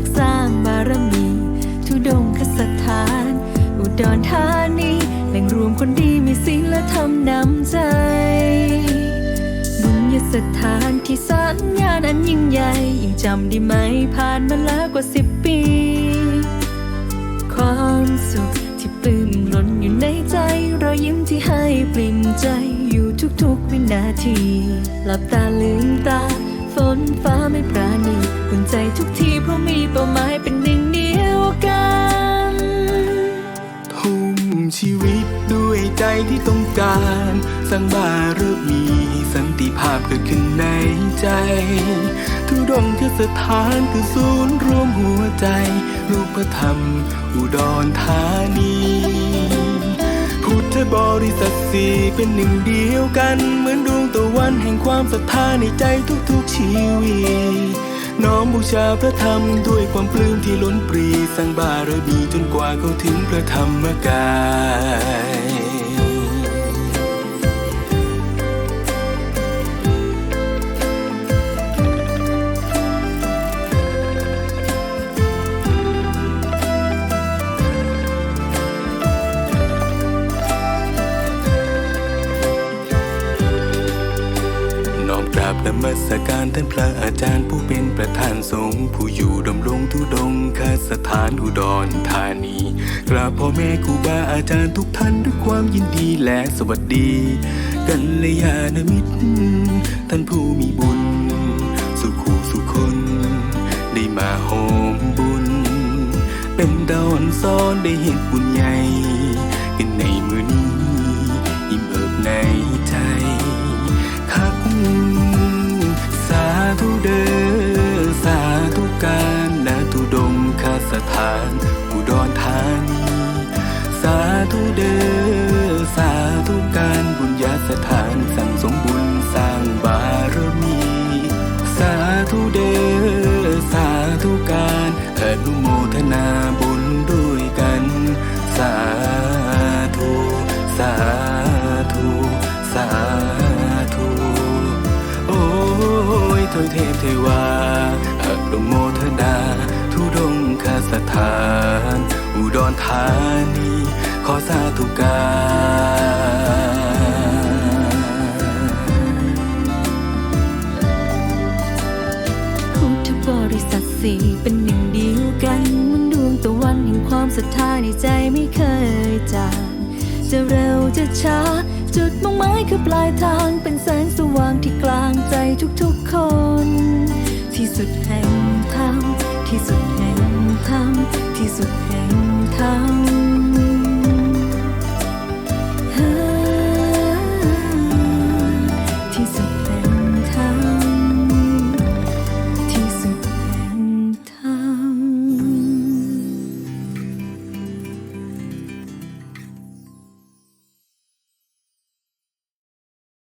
กสร้างบารมี ทุดงคสถาน อุดรธานีแหล่งรวมคนดีมีศีลและธรรมนำใจ บุญยสถานที่สร้างงานอันยิ่งใหญ่ยังจำได้ไหมผ่านมาแล้วกว่าสิบปี ความสุขที่ปลื้มล้นอยู่ในใจ รอยยิ้มที่ให้ปลิ่มใจอยู่ทุกๆวินาที หลับตาลืมตา ฝนฟ้าไม่ปราณีอุ่นใจทุกที ที่ต้องการสร้างบารมีสันติภาพเกิดขึ้นในใจ ทุดงคสถานคือศูนย์รวมหัวใจลูกพระธรรม อุดรธานี พุทธบริษัทสี่เป็นหนึ่งเดียวกัน เหมือนดวงตะวันแห่งความศรัทธาในใจทุกๆชีวิตน้อมบูชาพระธรรมด้วยความปลื้มที่ล้นปรีสร้างบารมีจนกว่าเขาถึงพระธรรมกาย นมัสการท่านพระอาจารย์ผู้เป็นประธานสงฆ์ผู้อยู่ดำรงทุดงคาสถานอุดรธานีกราบพ่อแม่ครูบาอาจารย์ทุกท่านด้วยความยินดีและสวัสดี กัลยาณมิตร ท่านผู้มีบุญ สุขูสุคน ได้มาโฮมบุญ เป็นดอนซ้อนได้เห็นบุญใหญ่ เดอสาธุการนาทุดงคาสถานอุดรธานี สาธุเดอสาธุการบุญญาสถาน ยถอยเทพเทวาอนุโมทนา ทุดงคาสถาน อุดรธานี ขอสาธุการพุทธบริษัทสี่เป็นหนึ่งเดียวกันมันดวงตะวันแห่งความศรัทธาในใจไม่เคยจางจะเร็วจะช้า จุดมุ่งหมายคือปลายทางเป็นแสงสว่าง